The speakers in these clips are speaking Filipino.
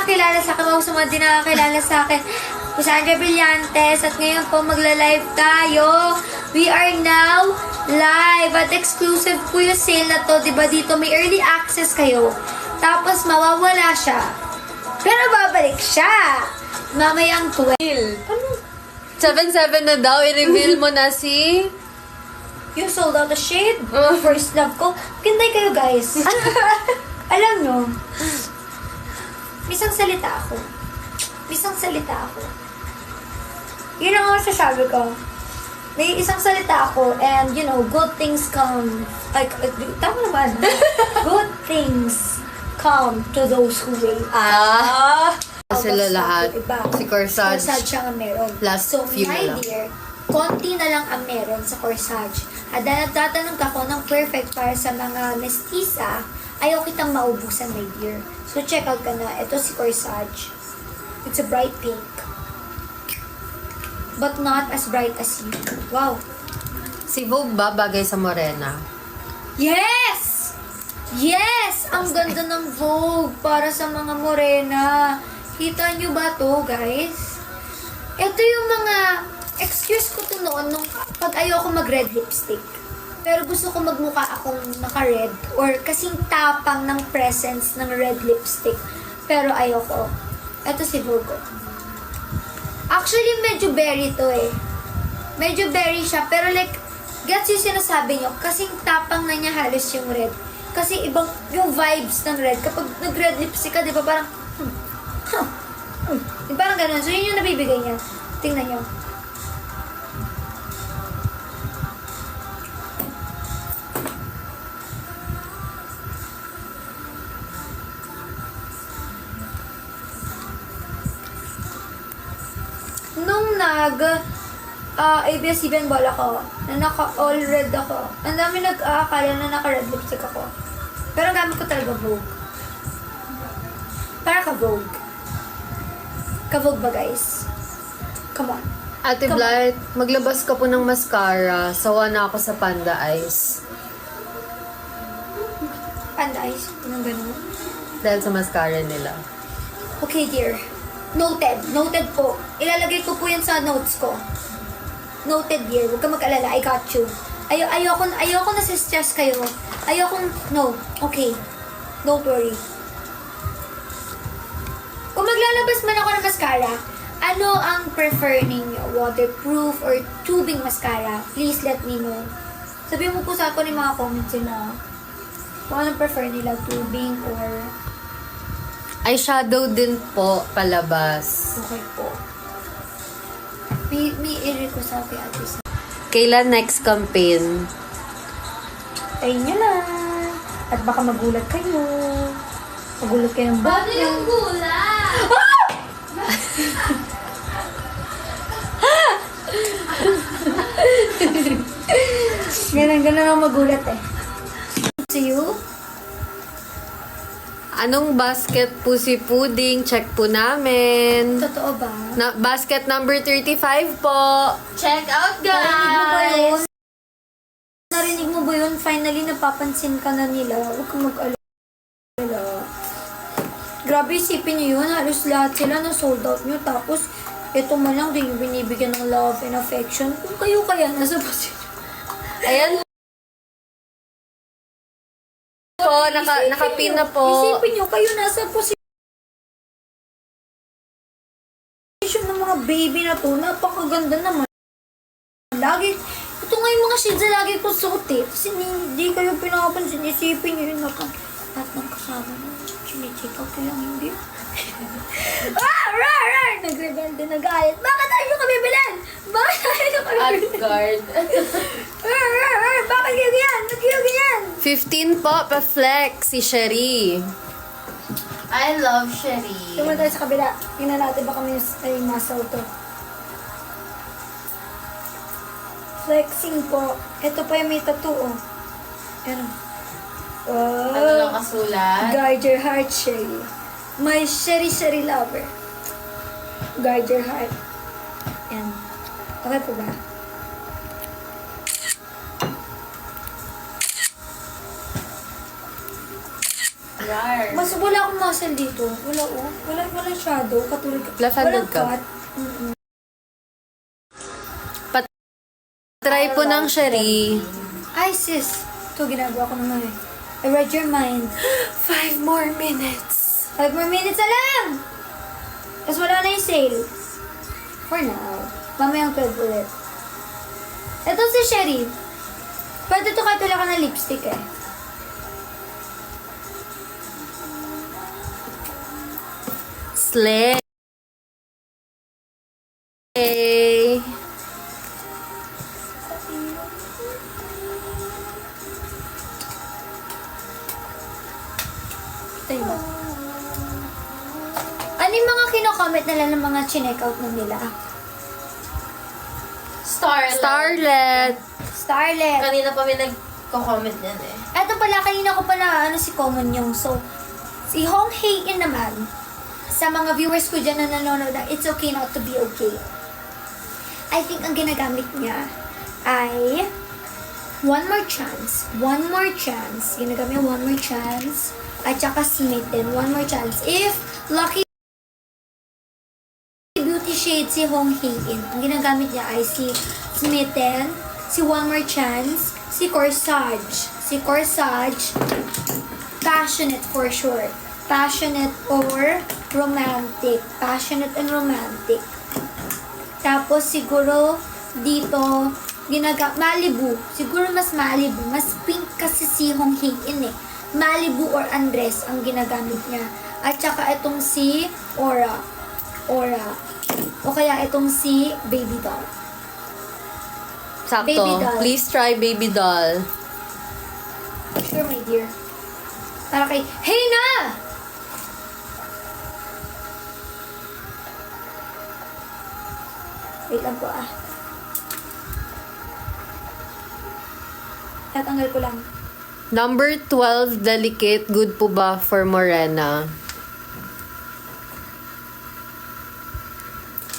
nakakilala sa akin, o sa mga di nakakilala sa akin, si Sandra Brillantes at ngayon po magla-live tayo. We are now live at exclusive po yung sale na to, di ba dito may early access kayo. Tapos mawawala siya. Pero babalik siya. Mamayang 12. 7-7 na daw, i-reveal mo na si... Yung sold out the shade, first love ko. Gintay kayo guys. Alam nyo, isang salita ako. Isang salita ako. Yun ang masasabi ko. May isang salita ako and you know, good things come. Like, uh, tama naman. good things come to those who wait. Ah! Sila Tapos, lahat. iba. Si Corsage. Corsage siya ang meron. Last so, few my lang. dear, konti na lang ang meron sa Corsage. At dahil nagtatanong ka kung anong perfect para sa mga mestiza, ayaw kitang maubusan, my dear. So, check out ka na. Ito si Corsage. It's a bright pink. But not as bright as you. Wow. Si Vogue ba bagay sa Morena? Yes! Yes! Ang ganda ng Vogue para sa mga morena. Kita nyo ba to, guys? Ito yung mga excuse ko to noon nung pag ayoko mag-red lipstick. Pero gusto ko magmukha akong naka-red or kasing tapang ng presence ng red lipstick. Pero ayoko. Ito si Vogue. Actually, medyo berry to eh. Medyo berry siya, pero like, gets yung sinasabi nyo, kasing tapang na niya halos yung red. Kasi ibang, yung vibes ng red, kapag nag-red lipstick ka, di ba parang, hmm, huh, hmm, parang ganun. So, yun yung nabibigay niya. Tingnan nyo. Nag ah ABS-CBN ball ako, na naka-all red ako, ang dami nag-aakala na naka-red lipstick ako. Pero gamit ko talaga Vogue. Para ka Vogue. Ka Vogue ba guys? Come on. Ate Come Blight, maglabas ka po ng mascara. Sawa na ako sa Panda Eyes. Panda eyes. Anong ganun? Dahil sa mascara nila. Okay, dear. Noted. Noted po. Ilalagay ko po yan sa notes ko. Noted, dear. Huwag ka mag-alala. I got you. Ay ayoko, ayoko na stress kayo. Ayoko, no. Okay. Don't worry. Kung maglalabas man ako ng mascara, ano ang prefer ninyo? Waterproof or tubing mascara? Please let me know. Sabihin mo po sa ako ni mga comments nila. Kung anong prefer nila, tubing or Eyeshadow din po, palabas. Okay po. May, may i-request ako kay Ate Sa. Kailan next campaign? Tayo nyo lang. At baka magulat kayo. Magulat kayo ng buhok nyo. Ganun, ganun ang magulat eh. See you? Anong basket po si Pudding? Check po namin. Totoo ba? Na, basket number 35 po. Check out, Narinig mo ba yun? guys! Narinig mo ba yun? Finally, napapansin ka na nila. Huwag kang mag-alala. Grabe, isipin niyo yun. Halos lahat sila na sold out nyo. Tapos, ito man lang din yung binibigyan ng love and affection. Kung kayo kaya nasa position. Ayan po, naka, nakapin na po. Isipin nyo, kayo nasa position ng mga baby na to. Napakaganda naman. Lagi, ito nga yung mga shades na lagi ko suot eh. Kasi hindi kayo pinapansin. Isipin nyo yun naka, lahat ng kasama na. Chine-check out ko lang hindi. ah! Rar! Rar! Nagrebelde, nag-ayat. Bakit tayo nyo kami bilan? Bakit tayo nyo kami bilan? guard. Rar! Rar! Rar! Bakit kayo ganyan? Ba't kayo ganyan? 15 po, pa-flex si Sherry. I love Sherry. Tumulong tayo sa kabila. Tingnan natin baka may, may muscle to. Flexing po. Ito pa yung may tattoo, oh. Ano? Ano lang kasulat? Guard your heart, Sherry. My Sherry Sherry lover. Guard your heart. Yan. Okay po ba? Rar. Mas wala akong muscle dito. Wala oh. Wala, wala shadow. Katulad ka. Left-handed ka? cut. Mm-mm. Try po ng Shari. Ay, sis. Ito, ginagawa ko naman eh. I read your mind. Five more minutes. Five more minutes na lang! Tapos wala na yung sale. For now. Mamayang 12 ulit. Ito si Sherry. Pwede to kahit wala ka ng lipstick eh. Slay. Ito yun. Ano yung mga kino-comment nila ng mga chinek out na nila? Starlet. Starlet. Starlet. Kanina pa may nagko-comment yan eh. Eto pala, kanina ko pala, ano si Common yung. So, si Hong Hae-in naman, sa mga viewers ko dyan na nanonood na It's Okay Not To Be Okay. I think ang ginagamit niya ay One More Chance. One More Chance. Ginagamit niya One More Chance. At saka Smitten. One More Chance. If lucky beauty shade si Hong Hae-in, ang ginagamit niya ay si Smitten, si One More Chance, si Corsage. Si Corsage, passionate for sure. Passionate or romantic. Passionate and romantic. Tapos siguro dito ginaga Malibu. Siguro mas Malibu. Mas pink kasi si Hong Hae-in eh. Malibu or Andres ang ginagamit niya. At saka itong si Aura. Aura. O kaya itong si Baby Doll. Sakto. Baby doll. Please try baby doll. Sure, my dear. Para kay, hey na! Wait lang po ah. Tatanggal ko lang. Number 12, delicate. Good po ba for Morena?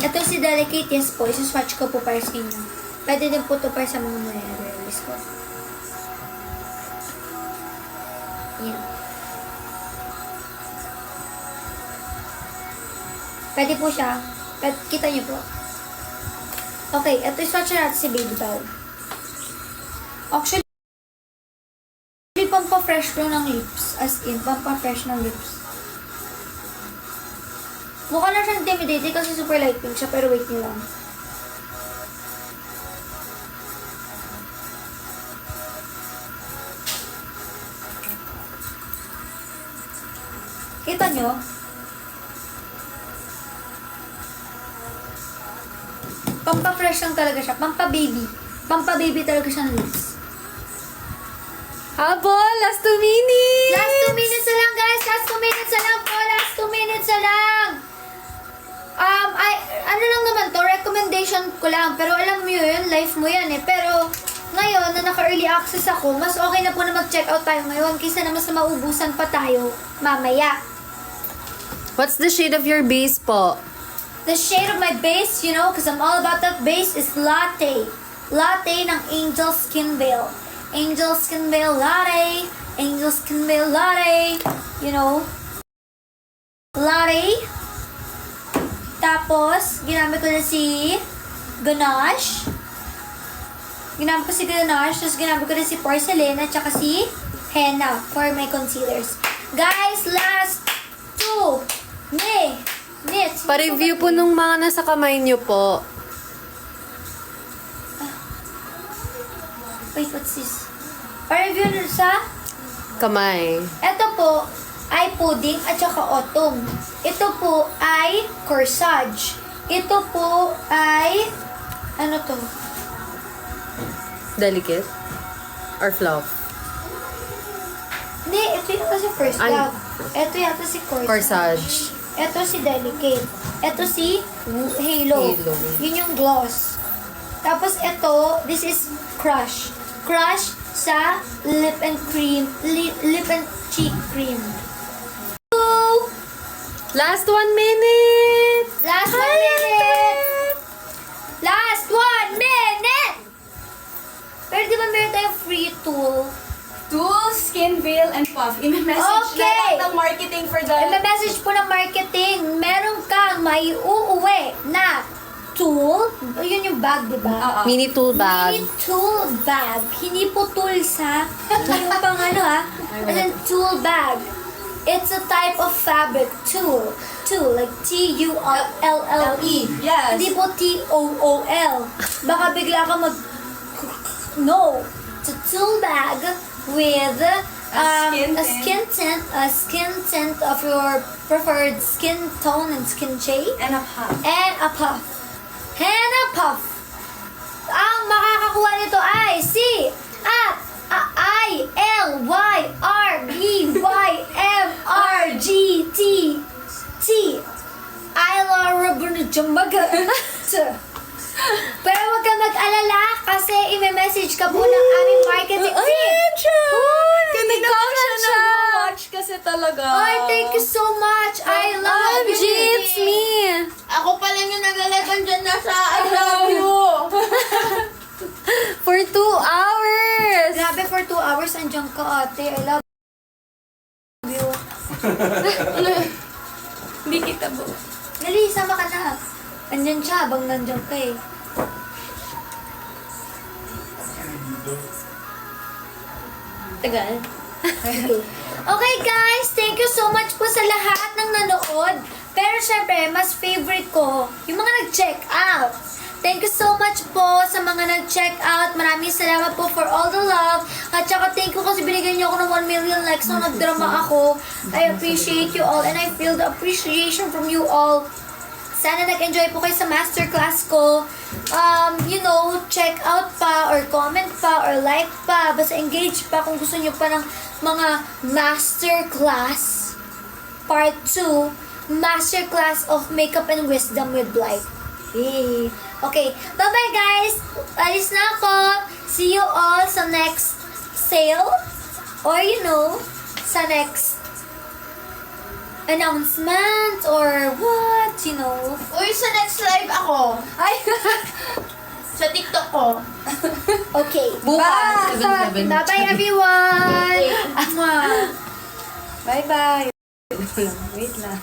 Ito si Delicate, yes po. Isuswatch ko po para sa inyo. Pwede din po ito para sa mga nare-release ko. Yan. Pwede po siya. Pwede, kita niyo po. Okay, ito swatch na natin si Baby Doll. Actually, pampa-fresh to ng lips. As in, pampa-fresh ng lips. Mukha lang siyang intimidating kasi super light pink siya, pero wait niyo lang. Kita nyo? Pampa-fresh lang talaga siya. Pampa-baby. Pampa-baby talaga siya ng lips. Habol! Last two minutes! Last two minutes na lang, guys. Last two minutes na lang po. Last two minutes na lang. Um, I, ano lang naman to, recommendation ko lang. Pero alam mo yun, life mo yan eh. Pero, ngayon, na naka-early access ako, mas okay na po na mag-check out tayo ngayon kaysa na mas maubusan pa tayo mamaya. What's the shade of your base po? The shade of my base, you know, because I'm all about that base, is Latte. Latte ng Angel Skin Veil. Angel Skin Veil Latte. Angel Skin Veil Latte. You know. Latte. Tapos, ginamit ko na si Ganache. Ginamit ko si Ganache. Tapos ginamit ko na si Porcelain at saka si Henna for my concealers. Guys, last two minutes. Pa-review po nung mga nasa kamay niyo po. Wait, what's this? Pa-review na sa... Kamay. Ito po ay pudding at saka autumn. Ito po ay corsage. Ito po ay... Ano to? Delicate? Or fluff? Hindi, ito yata si first Ay. love. Ito yata si corsage. Corsage. Ito si delicate. Ito si halo. Halo. Yun yung gloss. Tapos ito, this is crush. Crush sa lip and cream, lip, lip and cheek cream. Two, Last one minute! Last one minute! Last one minute! Pero di ba meron tayong free tool? Tool, skin veil, and puff. I-message Okay. Marketing for the... I-message po ng marketing, meron kang may uuwi na tool. Yun yung bag, di ba? Oo. Mini tool bag. Mini tool bag. Hindi po tools ha. yung pang ano ha. And then tool bag. It's a type of fabric tool. Tool, like T-U-L-L-E. Yes. Hindi po T-O-O-L. Baka bigla ka mag... No. It's a tool bag with um, a skin tint, a skin tint of your preferred skin tone and skin shade And a pop. and a puff. And a puff. Ang makakakuha nito ay si at a- I L Y R B Y M R G T T Ayla Rabunajamaga. Pero huwag ka mag-alala kasi i-message ka po ng aming marketing team. Hindi na siya nag-watch kasi talaga. Ay, thank you so much. I love OMG, you. it's me! Ako pa lang yung nagalagan dyan na sa I love you. For two hours! Grabe, for two hours, andyan ka, ate. I love you. Hindi kita po. Dali, sama ka na. Andyan siya, habang nandyan ka eh. Tagal. Okay. guys, thank you so much po sa lahat ng nanood. Pero syempre, mas favorite ko, yung mga nag-check out. Thank you so much po sa mga nag-check out. Maraming salamat po for all the love. At saka thank you kasi binigyan niyo ako ng 1 million likes nung nagdrama ako. I appreciate you all and I feel the appreciation from you all. Sana nag-enjoy po kayo sa masterclass ko. Um, you know, check out pa or comment pa or like pa. Basta engage pa kung gusto niyo pa ng mga masterclass part 2. Masterclass of Makeup and Wisdom with Blight. Yay. Okay, bye-bye guys! Alis na ako! See you all sa next sale or you know, sa next announcement or what, you know. Uy, sa next live ako. Ay! Sa TikTok ko. okay. Bukas, Bye! 7-7. Bye-bye everyone! Bye-bye. Wait lang.